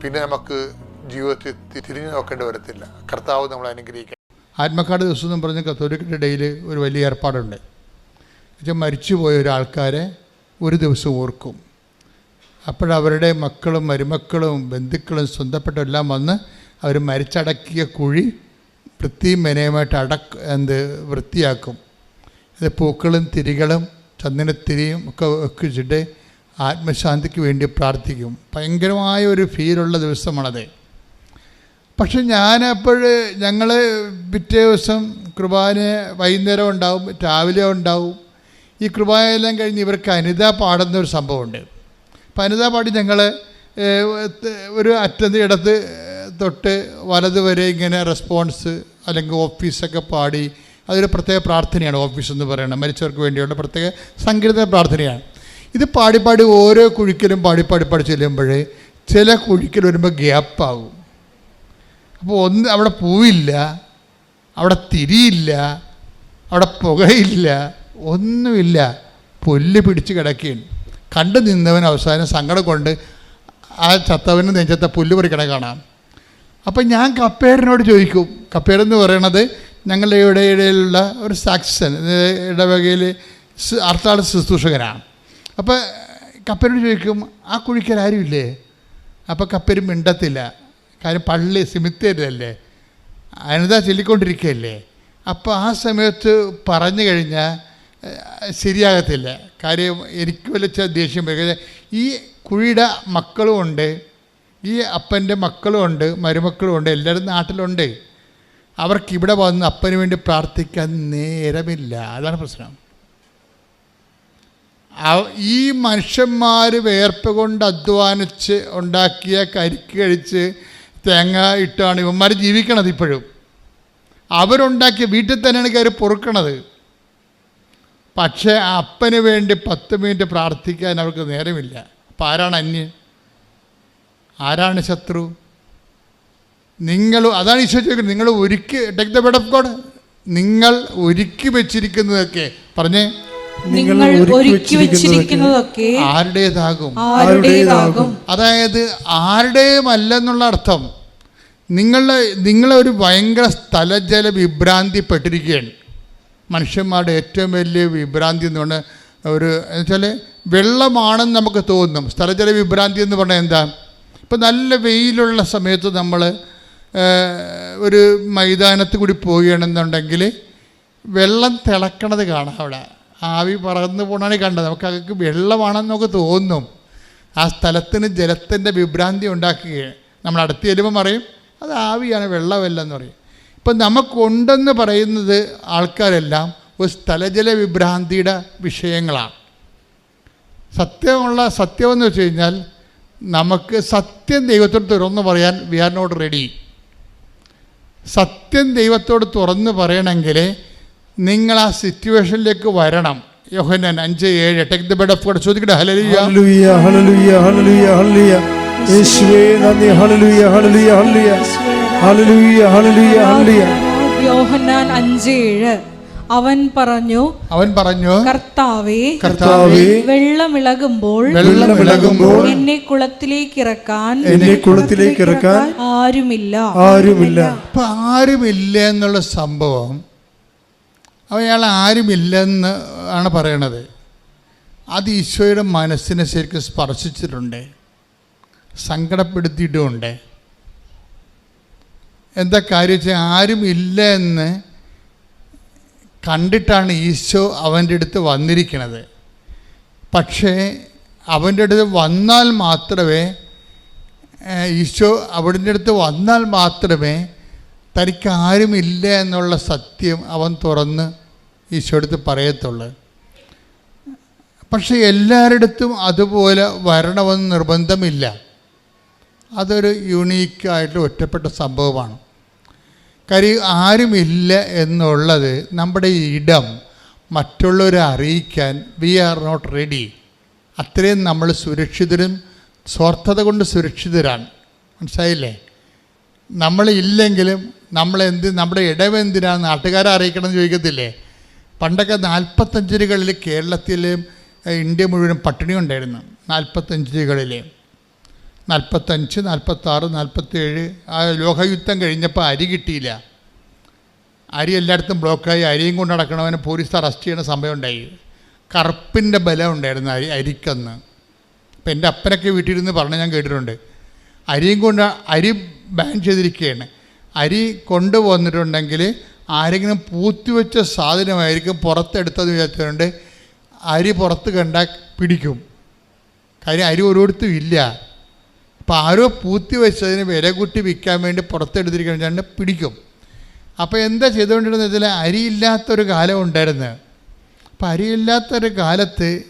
S1: പിന്നെ നമുക്ക് ജീവിതത്തിൽ തിരിഞ്ഞു നോക്കേണ്ടി വരത്തില്ല. കർത്താവ് നമ്മൾ അനുഗ്രഹിക്കണം ആത്മക്കാട് ദിവസം എന്ന് പറഞ്ഞ കത്തോലിക്കിന്റെ ഇടയിൽ ഒരു വലിയ ഏർപ്പാടുണ്ട്. എന്നുവെച്ചാൽ മരിച്ചുപോയ ഒരാൾക്കാരെ ഒരു ദിവസം ഓർക്കും. അപ്പോഴവരുടെ മക്കളും മരുമക്കളും ബന്ധുക്കളും സ്വന്തപ്പെട്ട എല്ലാം വന്ന് അവർ മരിച്ചടക്കിയ കുഴി വൃത്തിയും മെനയുമായിട്ട് അടക്ക് എന്ത് വൃത്തിയാക്കും. ഇത് പൂക്കളും തിരികളും ചന്ദനത്തിരിയും ഒക്കെ വെച്ചിട്ട് ആത്മശാന്തിക്ക് വേണ്ടി പ്രാർത്ഥിക്കും. ഭയങ്കരമായ ഒരു ഫീലുള്ള ദിവസമാണത്. പക്ഷെ ഞാനപ്പോൾ ഞങ്ങൾ പിറ്റേ ദിവസം കുർബാന വൈകുന്നേരം ഉണ്ടാവും രാവിലെ ഉണ്ടാവും. ഈ കുർബാനയെല്ലാം കഴിഞ്ഞ് ഇവർക്ക് അനിത പാടുന്ന ഒരു സംഭവമുണ്ട്. അപ്പം അനിത പാടി ഞങ്ങൾ ഒരു അറ്റത്ത് ഇടത്ത് തൊട്ട് വലത് വരെ ഇങ്ങനെ റെസ്പോൺസ് അല്ലെങ്കിൽ ഓഫീസൊക്കെ പാടി അതൊരു പ്രത്യേക പ്രാർത്ഥനയാണ് ഓഫീസ് എന്ന് പറയുന്നത് മരിച്ചവർക്ക് വേണ്ടിയുള്ള പ്രത്യേക സംഗീത പ്രാർത്ഥനയാണ്. ഇത് പാടി പാടി ഓരോ കുഴിക്കലും പാടി പാടി പാടി ചെല്ലുമ്പോഴേ ചില കുഴിക്കൽ വരുമ്പോൾ ഗ്യാപ്പാകും. അപ്പോൾ ഒന്ന് അവിടെ പൂവില്ല അവിടെ തിരിയില്ല അവിടെ പുകയില്ല ഒന്നുമില്ല. പുല്ല് പിടിച്ച് കിടക്കുകയാണ്. കണ്ടു നിന്നവൻ അവസാനം സങ്കടം കൊണ്ട് ആ ചത്തവന് നെഞ്ചത്തെ പുല്ല് പറിക്കണ കാണാം. അപ്പം ഞാൻ കപ്പേറിനോട് ചോദിക്കും കപ്പേരെന്ന് പറയണത് ഞങ്ങളുടെ ഇവിടെ ഇടയിലുള്ള ഒരു സാക്സൻ ഇടവകയിൽ അർത്ഥാട ശുശ്രൂഷകനാണ്. അപ്പോൾ കപ്പരോട് ചോദിക്കും ആ കുഴിക്കലാരുമില്ലേ അപ്പോൾ കപ്പരും മിണ്ടത്തില്ല. കാര്യം പള്ളി സിമിത്തേരല്ലേ അനിത ചൊല്ലിക്കൊണ്ടിരിക്കുകയല്ലേ അപ്പോൾ ആ സമയത്ത് പറഞ്ഞു കഴിഞ്ഞാൽ ശരിയാകത്തില്ല. കാര്യം എനിക്ക് വലിച്ച ദേഷ്യം വരും. ഈ കുഴിയുടെ മക്കളുമുണ്ട് ഈ അപ്പന്റെ മക്കളുമുണ്ട് മരുമക്കളുമുണ്ട് എല്ലാവരും നാട്ടിലുണ്ട്. അവർക്ക് ഇവിടെ വന്ന് അപ്പന് വേണ്ടി പ്രാർത്ഥിക്കാൻ നേരമില്ല. അതാണ് പ്രശ്നം. ഈ മനുഷ്യന്മാർ വേർപ്പ് കൊണ്ട് അധ്വാനിച്ച് ഉണ്ടാക്കിയ കരിക്ക് കഴിച്ച് തേങ്ങ ഇട്ടാണ് ഇവന്മാർ ജീവിക്കണത് ഇപ്പോഴും. അവരുണ്ടാക്കിയ വീട്ടിൽ തന്നെയാണ് കയറി പൊറുക്കണത്. പക്ഷേ അപ്പന് വേണ്ടി പത്ത് മിനിറ്റ് പ്രാർത്ഥിക്കാൻ അവർക്ക് നേരമില്ല. അപ്പം ആരാണ് അന്യൻ? ആരാണ് ശത്രു? നിങ്ങൾ അതാണ് ഈശോ ചോദിക്കുന്നത്. നിങ്ങൾ ഒരുക്കി take the bed of God നിങ്ങൾ ഒരുക്കി വെച്ചിരിക്കുന്നതൊക്കെ പറഞ്ഞേ?
S2: നിങ്ങൾ ഒരുക്കി വെച്ചിരിക്കുന്നതൊക്കെ
S1: ആരുടേതാകും?
S2: ആരുടേതാകും.
S1: അതായത് ആരുടെയുമല്ലെന്നുള്ള അർത്ഥം നിങ്ങളുടെ നിങ്ങളെ ഒരു ഭയങ്കര സ്ഥലജല വിഭ്രാന്തിപ്പെട്ടിരിക്കുകയാണ്. മനുഷ്യന്മാരുടെ ഏറ്റവും വലിയ വിഭ്രാന്തി എന്ന് പറഞ്ഞാൽ ഒരു എന്നുവെച്ചാൽ വെള്ളമാണെന്ന് നമുക്ക് തോന്നും. സ്ഥലജല വിഭ്രാന്തി എന്ന് പറഞ്ഞാൽ എന്താ? ഇപ്പം നല്ല വെയിലുള്ള സമയത്ത് നമ്മൾ ഒരു മൈതാനത്ത് കൂടി പോവുകയാണെന്നുണ്ടെങ്കിൽ വെള്ളം തിളക്കണത് കാണാം അവിടെ. ആവി പറന്നു പോണാണ് കണ്ടത്. നമുക്ക് അതൊക്കെ വെള്ളമാണെന്ന് നമുക്ക് തോന്നും. ആ സ്ഥലത്തിന് ജലത്തിന്റെ വിഭ്രാന്തി ഉണ്ടാക്കുകയാണ്. നമ്മൾ അടുത്ത് ചെല്ലുമ്പോൾ പറയും അത് ആവിയാണ് വെള്ളമല്ല എന്ന് പറയും. ഇപ്പം നമുക്കുണ്ടെന്ന് പറയുന്നത് ആൾക്കാരെല്ലാം ഒരു സ്ഥലജല വിഭ്രാന്തിയുടെ വിഷയങ്ങളാണ്. സത്യമുള്ള സത്യമെന്ന് വെച്ച് കഴിഞ്ഞാൽ നമുക്ക് സത്യം ദൈവത്തോട് തുറന്നു പറയാൻ വി ആർ നോട്ട് റെഡി സത്യം ദൈവത്തോട് തുറന്ന് പറയണമെങ്കിൽ നിങ്ങൾ ആ സിറ്റുവേഷനിലേക്ക് വരണം. യോഹനൻ അഞ്ച് ഏഴ്. Take the bed of God ചോദിക്കട്ടെ ഹലലിയ
S3: യേശുവേ നന്ദി.
S2: യോഹന്നാൻ അഞ്ചേഴ് അവൻ പറഞ്ഞു
S1: അവൻ പറഞ്ഞു
S2: കർത്താവേ
S3: കർത്താവേ
S2: വെള്ളം ഇളകുമ്പോൾ
S1: വെള്ളം ഇളകുമ്പോൾ
S2: എന്നെ കുളത്തിലേക്ക് ഇറക്കാൻ
S3: എന്നെ കുളത്തിലേക്ക് ഇറക്കാൻ
S2: ആരുമില്ല.
S3: ആരുമില്ല.
S1: അപ്പൊ ആരുമില്ല എന്നുള്ള സംഭവം അയാൾ ആരുമില്ലെന്ന് ആണ് പറയണത്. അത് ഈശോയുടെ മനസ്സിനെ ശരിക്കും സ്പർശിച്ചിട്ടുണ്ട്. സങ്കടപ്പെടുത്തിയിട്ടുമുണ്ട്. എന്താ കാര്യം വെച്ചാൽ ആരുമില്ല എന്ന് കണ്ടിട്ടാണ് ഈശോ അവന്റെ അടുത്ത് വന്നിരിക്കുന്നത്. പക്ഷേ അവന്റെ അടുത്ത് വന്നാൽ മാത്രമേ ഈശോ അവിടുത്തെ അടുത്ത് വന്നാൽ മാത്രമേ തനിക്ക് ആരുമില്ല എന്നുള്ള സത്യം അവൻ തുറന്ന് ഈശോ അടുത്ത് പറയത്തുള്ളൂ. പക്ഷേ എല്ലാവരുടെ അതുപോലെ വരണമെന്ന് നിർബന്ധമില്ല. അതൊരു യുണീക്കായിട്ട് ഒറ്റപ്പെട്ട സംഭവമാണ്. കാര്യം ആരുമില്ല എന്നുള്ളത് നമ്മുടെ ഇടം മറ്റുള്ളവരെ അറിയിക്കാൻ വി ആർ നോട്ട് റെഡി അത്രയും നമ്മൾ സുരക്ഷിതരും സ്വാർത്ഥത കൊണ്ട് സുരക്ഷിതരാണ്. മനസ്സിലായില്ലേ? നമ്മൾ ഇല്ലെങ്കിലും നമ്മളെന്ത് നമ്മുടെ ഇടമെന്തിനാണ് നാട്ടുകാരെ അറിയിക്കണം എന്ന് ചോദിക്കത്തില്ലേ? പണ്ടൊക്കെ നാൽപ്പത്തഞ്ചുകളിൽ കേരളത്തിലും ഇന്ത്യ മുഴുവൻ പട്ടിണി ഉണ്ടായിരുന്നു. നാൽപ്പത്തഞ്ചുകളിൽ നാൽപ്പത്തഞ്ച് നാൽപ്പത്താറ് നാൽപ്പത്തേഴ് ആ ലോകയുദ്ധം കഴിഞ്ഞപ്പോൾ അരി കിട്ടിയില്ല. അരി എല്ലായിടത്തും ബ്ലോക്കായി. അരിയും കൊണ്ട് നടക്കണവനെ പോലീസ് അറസ്റ്റ് ചെയ്യുന്ന സമയം ഉണ്ടായി. കറുപ്പിന്റെ ബലം ഉണ്ടായിരുന്നു അരി അരിക്കന്ന്. അപ്പം എന്റെ അപ്പനൊക്കെ വീട്ടിലിരുന്ന് പറഞ്ഞ് ഞാൻ കേട്ടിട്ടുണ്ട്. അരിയും കൊണ്ട് അരി ബാൻ ചെയ്തിരിക്കുകയാണ്. അരി കൊണ്ടുവന്നിട്ടുണ്ടെങ്കിൽ ആരെങ്കിലും പൂത്തിവെച്ച സാധനമായിരിക്കും പുറത്തെടുത്തത് വിചാരിച്ചതുകൊണ്ട് അരി പുറത്ത് കണ്ടാൽ പിടിക്കും. കാര്യം അരി ഓരോരുത്തും ഇല്ല. അപ്പോൾ ആരോ പൂത്തി വെച്ചതിന് വില കുട്ടി വിൽക്കാൻ വേണ്ടി പുറത്തെടുത്തിരിക്കുകയാണ്. പിടിക്കും. അപ്പോൾ എന്താ ചെയ്തുകൊണ്ടിരുന്നത് ഇതിൽ അരിയില്ലാത്തൊരു കാലം ഉണ്ടായിരുന്നു. അപ്പോൾ അരിയില്ലാത്തൊരു കാലത്ത്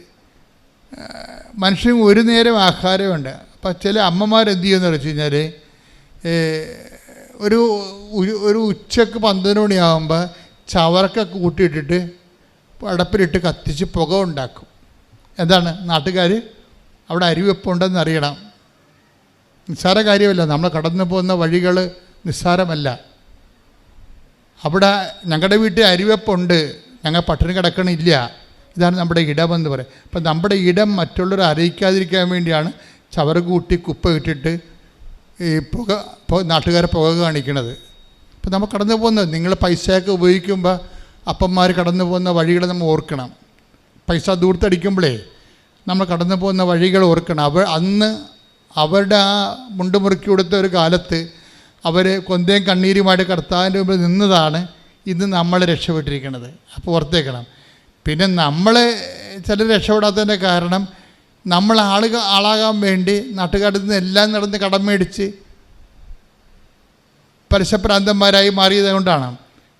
S1: മനുഷ്യൻ ഒരു നേരം ആഹാരമുണ്ട്. അപ്പോൾ ചില അമ്മമാർ എന്ത് ചെയ്യുമെന്ന് വെച്ച് കഴിഞ്ഞാൽ ഒരു- ഒരു ഉച്ചയ്ക്ക് പന്ത്രണ്ട് മണിയാകുമ്പോൾ ചവറക്കൊക്കെ കൂട്ടിയിട്ടിട്ട് അടപ്പിലിട്ട് കത്തിച്ച് പുക ഉണ്ടാക്കും. എന്താണ് നാട്ടുകാർ അവിടെ അരിവെപ്പുണ്ടെന്ന് അറിയണം. നിസ്സാര കാര്യമല്ല. നമ്മൾ കടന്നു പോകുന്ന വഴികൾ നിസ്സാരമല്ല. അവിടെ ഞങ്ങളുടെ വീട്ടിൽ അരിവെപ്പുണ്ട്. ഞങ്ങൾ പട്ടിണി കിടക്കണില്ല. ഇതാണ് നമ്മുടെ ഇടമെന്ന് പറയും. അപ്പം നമ്മുടെ ഇടം മറ്റുള്ളവരെ അറിയിക്കാതിരിക്കാൻ വേണ്ടിയാണ് ചവറ് കൂട്ടി കുപ്പ ഇട്ടിട്ട് ഈ പുക നാട്ടുകാരെ പുക കാണിക്കണത്. അപ്പം നമ്മൾ കടന്നു പോകുന്നത് നിങ്ങൾ പൈസയൊക്കെ ഉപയോഗിക്കുമ്പോൾ അപ്പന്മാർ കടന്നു പോകുന്ന വഴികൾ നമ്മൾ ഓർക്കണം. പൈസ ദൂർത്തടിക്കുമ്പോഴേ നമ്മൾ കടന്നു പോകുന്ന വഴികൾ ഓർക്കണം. അവ അന്ന് അവരുടെ ആ മുണ്ടുമുറുക്കി കൊടുത്ത ഒരു കാലത്ത് അവർ കൊന്തയും കണ്ണീരുമായിട്ട് കർത്താവിന്റെ മുമ്പിൽ നിന്നതാണ് ഇന്ന് നമ്മൾ രക്ഷപ്പെട്ടിരിക്കുന്നത്. അപ്പോൾ ഓർത്തേക്കണം. പിന്നെ നമ്മൾ ചിലർ രക്ഷപ്പെടാത്തതിന്റെ കാരണം നമ്മൾ ആളുകൾ ആളാകാൻ വേണ്ടി നാട്ടുകാട്ടിൽ നിന്ന് എല്ലാം നടന്ന് കടം മേടിച്ച് പരസ്യപ്രാന്തന്മാരായി മാറിയത് കൊണ്ടാണ്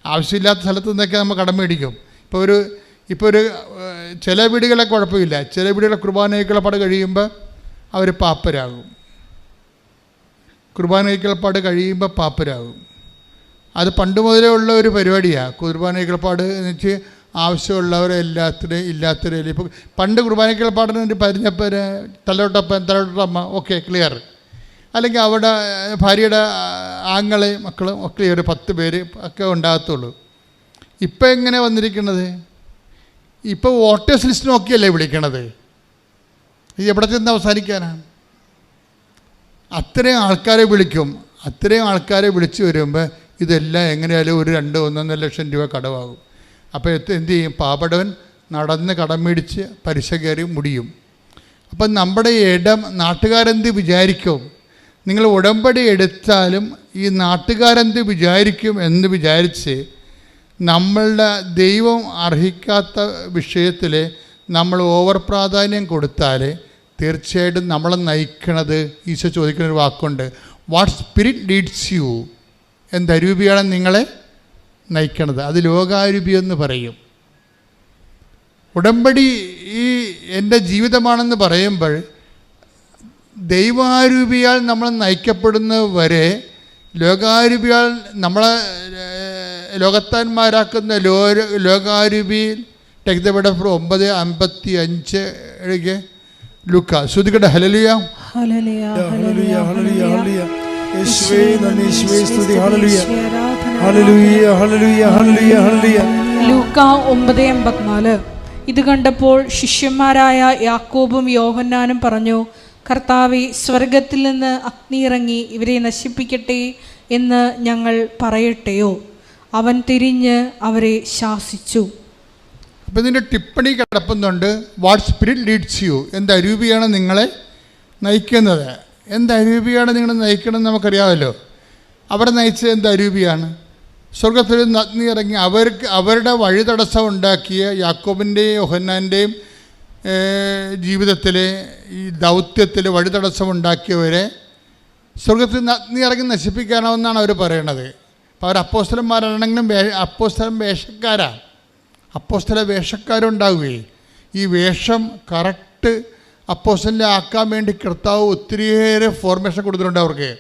S1: ആവശ്യമില്ലാത്ത സ്ഥലത്ത് നിന്നൊക്കെ നമ്മൾ കടം മേടിക്കും. ഇപ്പോൾ ഒരു ഇപ്പോൾ ഒരു ചില വീടുകളെ കുഴപ്പമില്ല. ചില വീടുകളെ പാട് കഴിയുമ്പോൾ അവർ പാപ്പരാകും. കുർബാനയ്ക്കുള്ളപ്പാട് കഴിയുമ്പോൾ പാപ്പരാകും. അത് പണ്ട് മുതലേ ഉള്ള ഒരു പരിപാടിയാണ് കുർബാനയ്ക്കുള്ളപ്പാട് എന്ന് വെച്ച് ആവശ്യമുള്ളവരെ എല്ലാത്തിനും ഇല്ലാത്തവരെ ഇപ്പോൾ പണ്ട് കുർബാനയ്ക്കുള്ളപ്പാടിന് വേണ്ടി പരിഞ്ഞപ്പന് തലോട്ടപ്പൻ തലോട്ടമ്മ ഓക്കെ ക്ലിയർ അല്ലെങ്കിൽ അവിടെ ഭാര്യയുടെ ആങ്ങളെ മക്കളും ഒക്കെ ഒരു പത്ത് പേര് ഒക്കെ ഉണ്ടാകത്തുള്ളൂ. ഇപ്പം എങ്ങനെ വന്നിരിക്കുന്നത് ഇപ്പോൾ വോട്ടേഴ്സ് ലിസ്റ്റ് നോക്കിയല്ലേ വിളിക്കണത്? ഇത് എവിടെ ചെന്ന് അവസാനിക്കാനാണ് അത്രയും ആൾക്കാരെ വിളിക്കും. അത്രയും ആൾക്കാരെ വിളിച്ചു വരുമ്പോൾ ഇതെല്ലാം എങ്ങനെയായാലും ഒരു രണ്ട് ഒന്നൊന്നര ലക്ഷം രൂപ കടവാകും അപ്പോൾ എന്ത് ചെയ്യും? പാപടവൻ നടന്ന് കടം മേടിച്ച് പലിശ കയറി മുടിയും. അപ്പം നമ്മുടെ ഇടം നാട്ടുകാരെന്ത് വിചാരിക്കും? നിങ്ങൾ ഉടമ്പടി എടുത്താലും ഈ നാട്ടുകാരെന്ത് വിചാരിക്കും എന്ന് വിചാരിച്ച് നമ്മളുടെ ദൈവം അർഹിക്കാത്ത വിഷയത്തിൽ നമ്മൾ ഓവർ പ്രാധാന്യം കൊടുത്താൽ തീർച്ചയായിട്ടും നമ്മളെ നയിക്കണത് ഈശോ ചോദിക്കുന്ന ഒരു വാക്കുണ്ട്. വാട്ട് സ്പിരിറ്റ് ലീഡ്സ് യു എന്തരൂപിയാണ് നിങ്ങളെ നയിക്കണത്. അത് ലോകാരൂപി എന്ന് പറയും. ഉടമ്പടി ഈ എന്റെ ജീവിതമാണെന്ന് പറയുമ്പോൾ ദൈവാരൂപിയാൽ നമ്മൾ നയിക്കപ്പെടുന്ന വരെ ലോകാരൂപിയാൽ നമ്മളെ ലോകത്താന്മാരാക്കുന്ന ലോ ലോകാരൂപിയിൽ ടേക്ക് ദ വേർഡ് ഓഫ് ഒമ്പത് അമ്പത്തി അഞ്ച് ഏഴ് ലുക്ക ശ്രുതികട ഹലലിയ
S2: ഹല്ലേലൂയ,
S3: ഹല്ലേലൂയ, ഹല്ലേലൂയ, ഹല്ലേലൂയ. യേശുവേ
S2: യേശുവേ
S3: നന്ദി, യേശുവേ സ്തുതി, ഹല്ലേലൂയ.
S2: യേശുവേ ആരാധന.
S3: ഹല്ലേലൂയ ഹല്ലേലൂയ ഹല്ലേലൂയ ഹല്ലേലൂയ.
S2: ലൂക്ക ഒമ്പത് എൺപത്തിനാല്. ഇത് കണ്ടപ്പോൾ ശിഷ്യന്മാരായ യാക്കോബും യോഹന്നാനും പറഞ്ഞു കർത്താവെ സ്വർഗത്തിൽ നിന്ന് അഗ്നി ഇറങ്ങി ഇവരെ നശിപ്പിക്കട്ടെ എന്ന് ഞങ്ങൾ പറയട്ടെയോ? അവൻ തിരിഞ്ഞ് അവരെ ശാസിച്ചു.
S1: അപ്പം ഇതിന്റെ ടിപ്പണി കിടപ്പുന്നുണ്ട്. വാട്ട് സ്പിരിറ്റ് ലീഡ്സ് യു എന്ത് അരൂപിയാണ് നിങ്ങളെ നയിക്കുന്നത്? എന്ത് അരൂപിയാണ് നിങ്ങളെ നയിക്കണമെന്ന് നമുക്കറിയാമല്ലോ. അവരെ നയിച്ചത് എന്ത് അരൂപിയാണ്? സ്വർഗത്തിൽ നിന്ന് ഇറങ്ങി അവർക്ക് അവരുടെ വഴി തടസ്സം ഉണ്ടാക്കിയ യാക്കോബിന്റെയും യോഹന്നാന്റെയും ജീവിതത്തിൽ ഈ ദൗത്യത്തിൽ വഴി തടസ്സം ഉണ്ടാക്കിയവരെ സ്വർഗത്തിൽ നിന്ന് ഇറങ്ങി നശിപ്പിക്കാനാവുമെന്നാണ് അവർ പറയണത്. അപ്പോൾ അവർ അപ്പോസ്റ്റലന്മാരാണെങ്കിലും അപ്പോസ്റ്റലം വേഷക്കാരാണ്. അപ്പോസ്തല വേഷക്കാരുണ്ടാവുകയെ ഈ വേഷം കറക്റ്റ് അപ്പോസ്റ്റലിനെ ആക്കാൻ വേണ്ടി കർത്താവ് ഒത്തിരിയേറെ ഫോർമേഷൻ കൊടുത്തിട്ടുണ്ട് അവർക്ക്.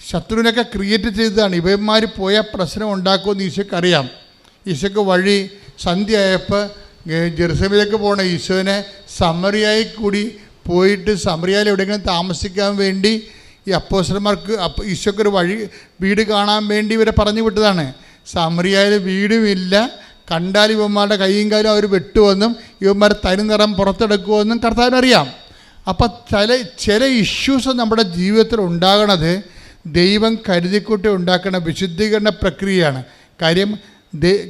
S1: ശത്രുവിനൊക്കെ ക്രിയേറ്റ് ചെയ്തതാണ്. ഇവന്മാർ പോയ പ്രശ്നം ഉണ്ടാക്കുമെന്ന് ഈശോയ്ക്ക് അറിയാം. ഈശോയ്ക്ക് വഴി സന്ധ്യയായപ്പോൾ ജെറുസലേമിലേക്ക് പോണ ഈശോനെ സമറിയായി കൂടി പോയിട്ട് സമറിയായിൽ എവിടെയെങ്കിലും താമസിക്കാൻ വേണ്ടി ഈ അപ്പോസ്റ്റർമാർക്ക് അപ്പോൾ ഈശോയ്ക്കൊരു വഴി വീട് കാണാൻ വേണ്ടി ഇവരെ പറഞ്ഞു വിട്ടതാണ്. സമറിയായിൽ വീടുമില്ല കണ്ടാൽ ഇവന്മാരുടെ കൈയും കാലും അവർ വെട്ടുമെന്നും ഇവന്മാർ തനിനിറം പുറത്തെടുക്കുമെന്നും കർത്താവിനറിയാം. അപ്പം ചില ചില ഇഷ്യൂസ് നമ്മുടെ ജീവിതത്തിൽ ഉണ്ടാകണത് ദൈവം കരുതിക്കൂട്ടി ഉണ്ടാക്കുന്ന വിശുദ്ധീകരണ പ്രക്രിയയാണ്. കാര്യം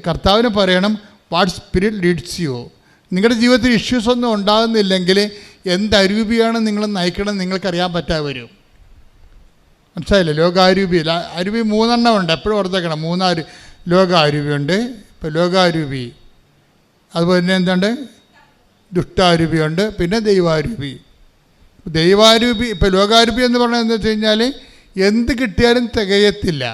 S1: കർത്താവിന് പറയണം വാട്ട് സ്പിരിറ്റ് ലീഡ്സ് യു നിങ്ങളുടെ ജീവിതത്തിൽ ഇഷ്യൂസ് ഒന്നും ഉണ്ടാകുന്നില്ലെങ്കിൽ എന്ത് അരൂപിയാണ് നിങ്ങൾ നയിക്കണം നിങ്ങൾക്കറിയാൻ പറ്റാതെ വരും. മനസ്സിലായില്ലേ? ലോകാരൂപിയിൽ ആ അരുവി മൂന്നെണ്ണം ഉണ്ട്. എപ്പോഴും ഓർത്തേക്കണം മൂന്നാര് ലോകാരൂപിയുണ്ട് ഇപ്പോൾ ലോകാരൂപി. അതുപോലെ തന്നെ എന്താണ് ദുഷ്ടാരൂപിയുണ്ട്. പിന്നെ ദൈവാരൂപി. ദൈവാരൂപി ഇപ്പോൾ ലോകാരൂപി എന്ന് പറഞ്ഞാൽ എന്താ വെച്ച് കഴിഞ്ഞാൽ എന്ത് കിട്ടിയാലും തികയത്തില്ല.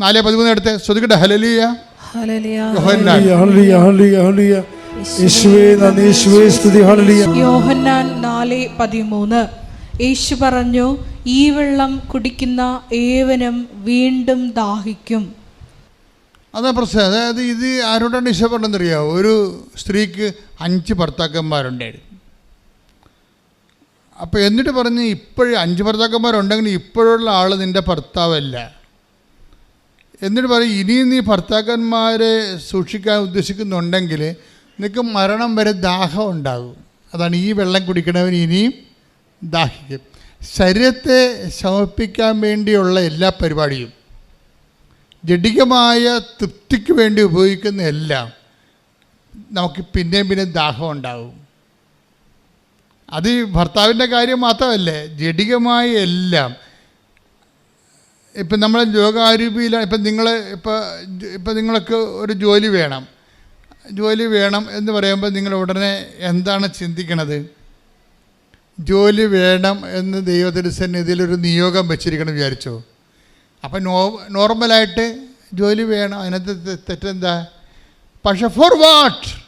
S1: നാല് പതിമൂന്ന് എടുത്ത്. ശ്രുതികട്ടെ ഹലലിയ
S2: ഹല്ലേലൂയ.
S1: യോഹന്നാൻ.
S3: ഹല്ലേലൂയ ഹല്ലേലൂയ ഹല്ലേലൂയ യേശുവേ സ്തുതി. ഹല്ലേലൂയ.
S2: യോഹന്നാൻ നാല് പതിമൂന്ന്. യേശു പറഞ്ഞു ഈ വെള്ളം കുടിക്കുന്ന ഏവനും വീണ്ടും ദാഹിക്കും.
S1: അതാ പ്രശ്നം. അതായത് ഇത് ആരോടാണ് ഇഷ്ടപ്പെട്ടെന്നറിയാമോ ഒരു സ്ത്രീക്ക് അഞ്ച് ഭർത്താക്കന്മാരുണ്ടായിരുന്നു. അപ്പോൾ എന്നിട്ട് പറഞ്ഞ് ഇപ്പോഴും അഞ്ച് ഭർത്താക്കന്മാരുണ്ടെങ്കിൽ ഇപ്പോഴുള്ള ആൾ നിന്റെ ഭർത്താവല്ല. എന്നിട്ട് പറയും ഇനിയും നീ ഭർത്താക്കന്മാരെ സൂക്ഷിക്കാൻ ഉദ്ദേശിക്കുന്നുണ്ടെങ്കിൽ നിനക്ക് മരണം വരെ ദാഹം ഉണ്ടാകും. അതാണ് ഈ വെള്ളം കുടിക്കണവൻ ഇനിയും ദാഹിക്കും. ശരീരത്തെ ശമിപ്പിക്കാൻ വേണ്ടിയുള്ള എല്ലാ പരിപാടിയും ജഡികമായ തൃപ്തിക്ക് വേണ്ടി ഉപയോഗിക്കുന്ന എല്ലാം നമുക്ക് പിന്നെയും പിന്നെയും ദാഹം ഉണ്ടാകും അത് ഭർത്താവിന്റെ കാര്യം മാത്രമല്ലേ ജഡികമായ എല്ലാം. ഇപ്പം നമ്മൾ രോഗാരൂപിയിലാണ് ഇപ്പം നിങ്ങൾ ഇപ്പോൾ ഇപ്പം നിങ്ങൾക്ക് ഒരു ജോലി വേണം. ജോലി വേണം എന്ന് പറയുമ്പോൾ നിങ്ങൾ ഉടനെ എന്താണ് ചിന്തിക്കണത്? ജോലി വേണം എന്ന് ദൈവത്തിന്റെ സന്നിധിയിൽ ഒരു നിയോഗം വെച്ചിരിക്കണം വിചാരിച്ചോ? അപ്പം നോ നോർമലായിട്ട് ജോലി വേണം. അതിനകത്ത് തെറ്റെന്താ? പക്ഷെ ഫോർ വാട്ട്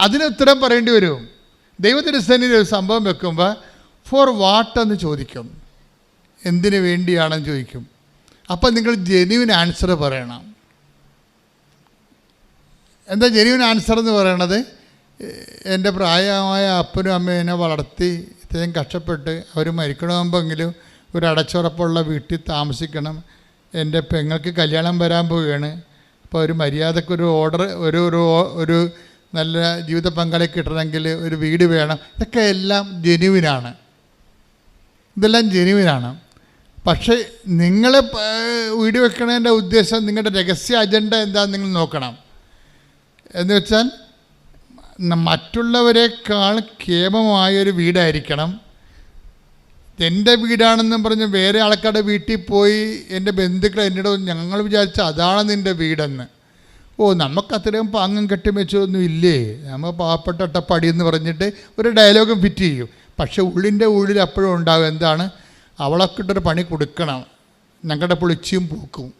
S1: അതിന് ഉത്തരം പറയേണ്ടി വരും. ദൈവത്തിന്റെ സന്നിധി ഒരു സംഭവം വെക്കുമ്പോൾ ഫോർ വാട്ട് എന്ന് ചോദിക്കും. എന്തിനു വേണ്ടിയാണെന്ന് ചോദിക്കും. അപ്പം നിങ്ങൾ ജെനുവിൻ ആൻസർ പറയണം. എന്താ ജെനുവിൻ ആൻസർ എന്ന് പറയണത്? എന്റെ പ്രായമായ അപ്പനും അമ്മയും എന്നെ വളർത്തി ഇത്രയും കഷ്ടപ്പെട്ട് അവർ മരിക്കണമെമ്പെങ്കിലും ഒരു അടച്ചുറപ്പുള്ള വീട്ടിൽ താമസിക്കണം. എന്റെ പെങ്ങൾക്ക് കല്യാണം വരാൻ പോവുകയാണ്. അപ്പോൾ ഒരു മര്യാദക്കൊരു ഓർഡർ ഒരു ഒരു ഒരു നല്ല ജീവിത പങ്കാളി കിട്ടണമെങ്കിൽ ഒരു വീട് വേണം. ഇതൊക്കെ എല്ലാം ജെനുവിനാണ് ഇതെല്ലാം ജെനുവിനാണ് പക്ഷേ നിങ്ങൾ വീട് വെക്കണതിന്റെ ഉദ്ദേശം നിങ്ങളുടെ രഹസ്യ അജണ്ട എന്താണെന്ന് നിങ്ങൾ നോക്കണം. എന്ന് വെച്ചാൽ മറ്റുള്ളവരെക്കാൾ കേമമായൊരു വീടായിരിക്കണം. എന്റെ വീടാണെന്നും പറഞ്ഞ് വേറെ ആൾക്കാരുടെ വീട്ടിൽ പോയി എന്റെ ബന്ധുക്കൾ എന്നോട് ഞങ്ങൾ വിചാരിച്ച അതാണ് നിന്റെ വീടെന്ന്. ഓ നമുക്ക് അത്രയും പാങ്ങും കെട്ടി വെച്ചൊന്നും ഇല്ലേ? നമ്മൾ പാവപ്പെട്ട അട്ടപ്പാടി എന്ന് പറഞ്ഞിട്ട് ഒരു ഡയലോഗും ഫിറ്റ് ചെയ്യും. പക്ഷേ ഉള്ളിന്റെ ഉള്ളിൽ അപ്പോഴും ഉണ്ടാവും എന്താണ്? അവളൊക്കിട്ടൊരു പണി കൊടുക്കണം. ഞങ്ങളുടെ പൊളിച്ചും പൂക്കും.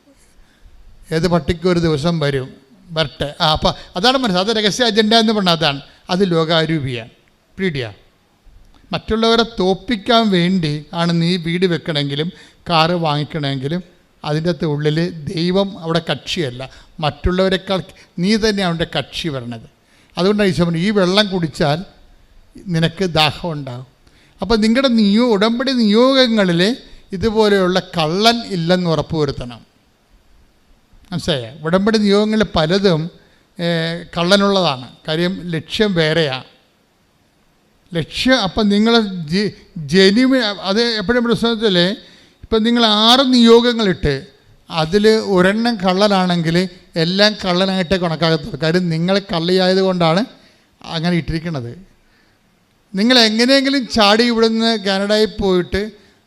S1: ഏത് പട്ടിക്കും ഒരു ദിവസം വരും. വരട്ടെ. ആ അപ്പം അതാണ് മനസ്സിൽ അത് രഹസ്യ അജണ്ട എന്ന് പറഞ്ഞാൽ അതാണ്. അത് ലോകാരൂപിയാണ്. പീഡിയ മറ്റുള്ളവരെ തോപ്പിക്കാൻ വേണ്ടി ആണ് നീ വീട് വെക്കണമെങ്കിലും കാറ് വാങ്ങിക്കണമെങ്കിലും അതിന്റെ അകത്ത് ഉള്ളിൽ ദൈവം അവിടെ കക്ഷിയല്ല. മറ്റുള്ളവരെക്കാൾ നീ തന്നെ അവന്റെ കക്ഷി വരണത്. അതുകൊണ്ടാണ് ഈശോ ഈ വെള്ളം കുടിച്ചാൽ നിനക്ക് ദാഹം ഉണ്ടാകും. അപ്പോൾ നിങ്ങളുടെ നിയോ ഉടമ്പടി നിയോഗങ്ങളിൽ ഇതുപോലെയുള്ള കള്ളൻ ഇല്ലെന്ന് ഉറപ്പുവരുത്തണം. മനസ്സിലായ? ഉടമ്പടി നിയോഗങ്ങളിൽ പലതും കള്ളനുള്ളതാണ്. കാര്യം ലക്ഷ്യം വേറെയാണ് ലക്ഷ്യം. അപ്പം നിങ്ങൾ ജനുവിൻ അത് എപ്പോഴും പ്രശ്നത്തിൽ ഇപ്പം നിങ്ങൾ ആറ് നിയോഗങ്ങളിട്ട് അതിൽ ഒരെണ്ണം കള്ളനാണെങ്കിൽ എല്ലാം കള്ളനായിട്ടേ കണക്കാക്കത്തുള്ളൂ. കാര്യം നിങ്ങൾ കള്ളിയായത് കൊണ്ടാണ് അങ്ങനെ ഇട്ടിരിക്കുന്നത്. നിങ്ങൾ എങ്ങനെയെങ്കിലും ചാടി ഇവിടുന്ന് കാനഡയിൽ പോയിട്ട്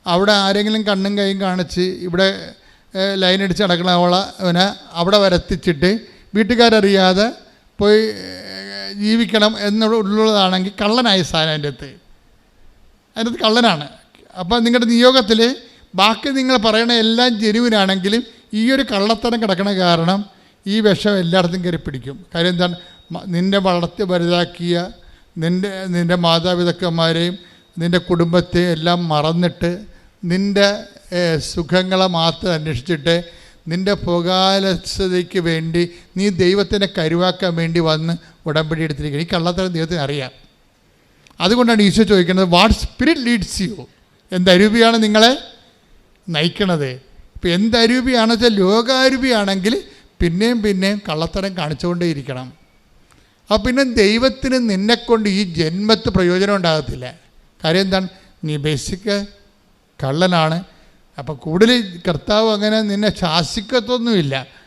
S1: അവിടെ ആരെങ്കിലും കണ്ണും കൈയും കാണിച്ച് ഇവിടെ ലൈൻ അടിച്ച് നടക്കണ അവളെ അവനെ അവിടെ വരത്തിച്ചിട്ട് വീട്ടുകാരറിയാതെ പോയി ജീവിക്കണം എന്നുള്ളതാണെങ്കിൽ കള്ളനായി സാധനം അതിന്റെ അകത്ത്. അതിന്റെ അകത്ത് കള്ളനാണ്. അപ്പോൾ നിങ്ങളുടെ നിയോഗത്തിൽ ബാക്കി നിങ്ങൾ പറയണ എല്ലാം ജനുവിനാണെങ്കിലും ഈ ഒരു കള്ളത്തരം കിടക്കണ കാരണം ഈ വിഷം എല്ലായിടത്തും കയറി പിടിക്കും. കാര്യം എന്താണ്? നിന്നെ വളർത്തി വലുതാക്കിയ നിന്റെ നിന്റെ മാതാപിതാക്കന്മാരെയും നിന്റെ കുടുംബത്തെ എല്ലാം മറന്നിട്ട് നിന്റെ സുഖങ്ങളെ മാത്രം അന്വേഷിച്ചിട്ട് നിന്റെ പുകാലസ്ഥതയ്ക്ക് വേണ്ടി നീ ദൈവത്തിനെ കരുവാക്കാൻ വേണ്ടി വന്ന് ഉടമ്പടി എടുത്തിരിക്കുന്നത് ഈ കള്ളത്തരം ദൈവത്തിന് അറിയാം. അതുകൊണ്ടാണ് ഈശോ ചോദിക്കുന്നത് വാട്ട് സ്പിരിറ്റ് ലീഡ്സ് യു എന്തരൂപിയാണ് നിങ്ങളെ നയിക്കണത്? ഇപ്പം എന്തരൂപിയാണെന്ന് വെച്ചാൽ ലോകാരൂപിയാണെങ്കിൽ പിന്നെയും പിന്നെയും കള്ളത്തരം കാണിച്ചുകൊണ്ടേയിരിക്കണം. അപ്പം പിന്നെ ദൈവത്തിന് നിന്നെക്കൊണ്ട് ഈ ജന്മത്ത് പ്രയോജനം ഉണ്ടാകത്തില്ല. കാര്യം എന്താണ്? നീ ബേസിക് കള്ളനാണ്. അപ്പോൾ കൂടുതൽ കർത്താവ് അങ്ങനെ നിന്നെ ശാസിക്കത്തൊന്നുമില്ല.